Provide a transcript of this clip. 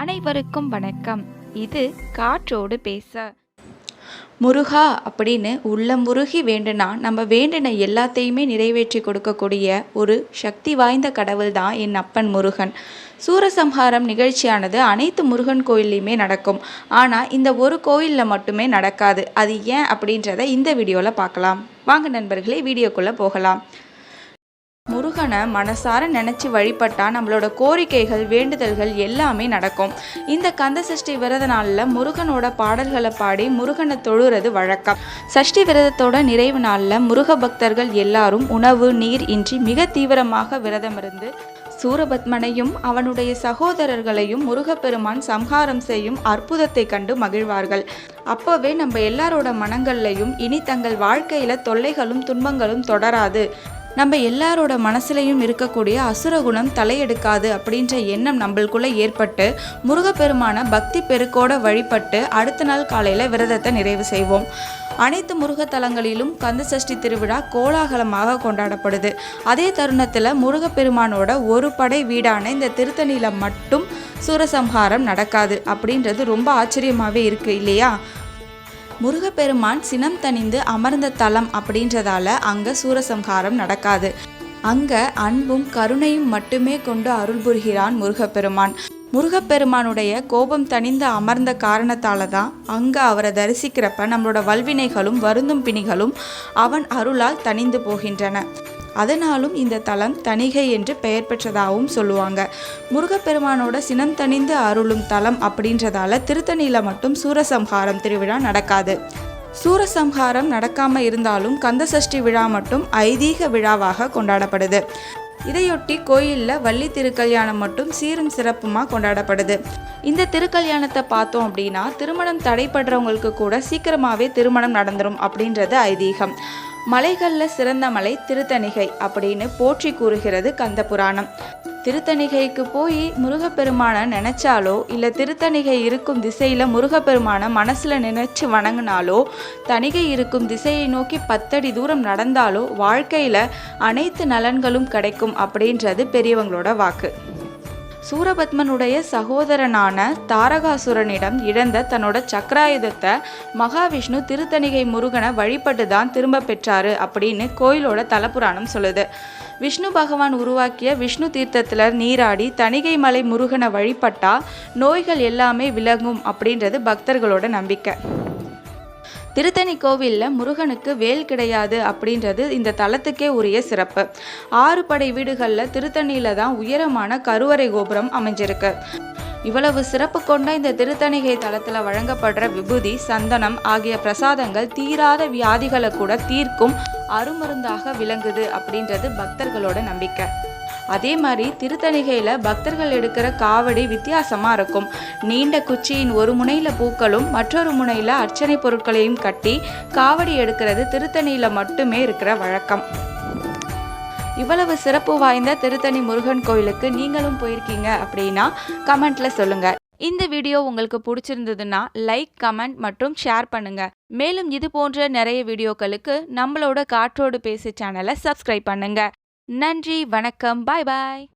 அனைவருக்கும் வணக்கம். இது காற்றோடு பேச. முருகா அப்படின்னு உள்ளம் முருகி வேண்டுனா நம்ம வேண்டின எல்லாத்தையுமே நிறைவேற்றி கொடுக்கக்கூடிய ஒரு சக்தி வாய்ந்த கடவுள் தான் என் அப்பன் முருகன். சூரசம்ஹாரம் நிகழ்ச்சியானது அனைத்து முருகன் கோயில்லையுமே நடக்கும். ஆனால் இந்த ஒரு கோயிலில் மட்டுமே நடக்காது. அது ஏன் அப்படின்றத இந்த வீடியோவில் பார்க்கலாம். வாங்க நண்பர்களே வீடியோக்குள்ளே போகலாம். முருகனை மனசார நினச்சி வழிபட்டால் நம்மளோட கோரிக்கைகள் வேண்டுதல்கள் எல்லாமே நடக்கும். இந்த கந்த சஷ்டி விரத நாளில் முருகனோட பாடல்களை பாடி முருகனை தொழுறது வழக்கம். சஷ்டி விரதத்தோட நிறைவு நாளில் முருக பக்தர்கள் எல்லாரும் உணவு நீர் இன்றி மிக தீவிரமாக விரதம் இருந்து சூரபத்மனையும் அவனுடைய சகோதரர்களையும் முருகப்பெருமான் சம்ஹாரம் செய்யும் அற்புதத்தை கண்டு மகிழ்வார்கள். அப்போவே நம்ம எல்லாரோட மனங்கள்லையும் இனி தங்கள் வாழ்க்கையில தொல்லைகளும் துன்பங்களும் தொடராது. நம்ம எல்லாரோட மனசுலையும் இருக்கக்கூடிய அசுரகுணம் தலையெடுக்காது அப்படின்ற எண்ணம் நம்மளுக்குள்ளே ஏற்பட்டு முருகப்பெருமான பக்தி பெருக்கோட வழிபட்டு அடுத்த நாள் காலையில் விரதத்தை நிறைவு செய்வோம். அனைத்து முருகத்தலங்களிலும் கந்த சஷ்டி திருவிழா கோலாகலமாக கொண்டாடப்படுது. அதே தருணத்தில் முருகப்பெருமானோட ஒரு படை வீடான இந்த திருத்தணியில் மட்டும் சூரசம்ஹாரம் நடக்காது அப்படின்றது ரொம்ப ஆச்சரியமாகவே இருக்குது இல்லையா? முருகப்பெருமான் சினம் தணிந்து அமர்ந்த தலம் அப்படின்றதால அங்கே சூரசம்ஹாரம் நடக்காது. அங்கே அன்பும் கருணையும் மட்டுமே கொண்டு அருள் புரிகிறான் முருகப்பெருமான். முருகப்பெருமானுடைய கோபம் தணிந்து அமர்ந்த காரணத்தால தான் அங்கே அவரை தரிசிக்கிறப்ப நம்மளோட வல்வினைகளும் வருந்தும் பிணிகளும் அவன் அருளால் தணிந்து போகின்றன. அதனாலும் இந்த தலம் தணிகை என்று பெயர் பெற்றதாகவும் சொல்லுவாங்க. முருகப்பெருமானோட சினம் தணிந்து அருளும் தலம் அப்படின்றதால திருத்தணியில் மட்டும் சூரசம்ஹாரம் திருவிழா நடக்காது. சூரசம்ஹாரம் நடக்காம இருந்தாலும் கந்தசஷ்டி விழா மட்டும் ஐதீக விழாவாக கொண்டாடப்படுது. இதையொட்டி கோயிலில் வள்ளி திருக்கல்யாணம் மட்டும் சீரும் சிறப்புமாக கொண்டாடப்படுது. இந்த திருக்கல்யாணத்தை பார்த்தோம் அப்படின்னா திருமணம் தடைப்படுறவங்களுக்கு கூட சீக்கிரமாகவே திருமணம் நடந்துடும் அப்படின்றது ஐதீகம். மலைகளில் சிறந்த மலை திருத்தணிகை அப்படின்னு போற்றி கூறுகிறது கந்த புராணம் திருத்தணிகைக்கு போய் முருகப்பெருமானை நினச்சாலோ இல்லை திருத்தணிகை இருக்கும் திசையில் முருகப்பெருமானை மனசில் நினச்சி வணங்கினாலோ தணிகை இருக்கும் திசையை நோக்கி பத்தடி தூரம் நடந்தாலோ வாழ்க்கையில் அனைத்து நலன்களும் கிடைக்கும் அப்படின்றது பெரியவங்களோட வாக்கு. சூரபத்மனுடைய சகோதரனான தாரகாசுரனிடம் இழந்த தன்னோட சக்கராயுதத்தை மகாவிஷ்ணு திருத்தணிகை முருகனை வழிபட்டு தான் திரும்ப பெற்றாரு அப்படின்னு கோயிலோட தலப்புராணம் சொல்லுது. விஷ்ணு பகவான் உருவாக்கிய விஷ்ணு தீர்த்தத்தில் நீராடி தணிகை மலை முருகனை வழிபட்டா நோய்கள் எல்லாமே விலகும் அப்படின்றது பக்தர்களோட நம்பிக்கை. திருத்தணி கோவிலில் முருகனுக்கு வேல் கிடையாது அப்படின்றது இந்த தலத்துக்கே உரிய சிறப்பு. ஆறு படை வீடுகளில் திருத்தணியில் தான் உயரமான கருவறை கோபுரம் அமைஞ்சிருக்கு. இவ்வளவு சிறப்பு கொண்ட இந்த திருத்தணிகை தலத்தில் வழங்கப்படுற விபூதி சந்தனம் ஆகிய பிரசாதங்கள் தீராத வியாதிகளை கூட தீர்க்கும் அருமருந்தாக விளங்குது அப்படின்றது பக்தர்களோட நம்பிக்கை. அதே மாதிரி திருத்தணிகையில் பக்தர்கள் எடுக்கிற காவடி வித்தியாசமாக இருக்கும். நீண்ட குச்சியின் ஒரு முனையில் பூக்களும் மற்றொரு முனையில் அர்ச்சனை பொருட்களையும் கட்டி காவடி எடுக்கிறது திருத்தணியில் மட்டுமே இருக்கிற வழக்கம். இவ்வளவு சிறப்பு வாய்ந்த திருத்தணி முருகன் கோயிலுக்கு நீங்களும் போயிருக்கீங்க அப்படின்னா கமெண்ட்ல சொல்லுங்க. இந்த வீடியோ உங்களுக்கு பிடிச்சிருந்ததுன்னா லைக் கமெண்ட் மற்றும் ஷேர் பண்ணுங்க. மேலும் இது போன்ற நிறைய வீடியோக்களுக்கு நம்மளோட காற்றோடு பேசு சேனலை சப்ஸ்கிரைப் பண்ணுங்க. நன்றி வணக்கம் பாய் பாய்.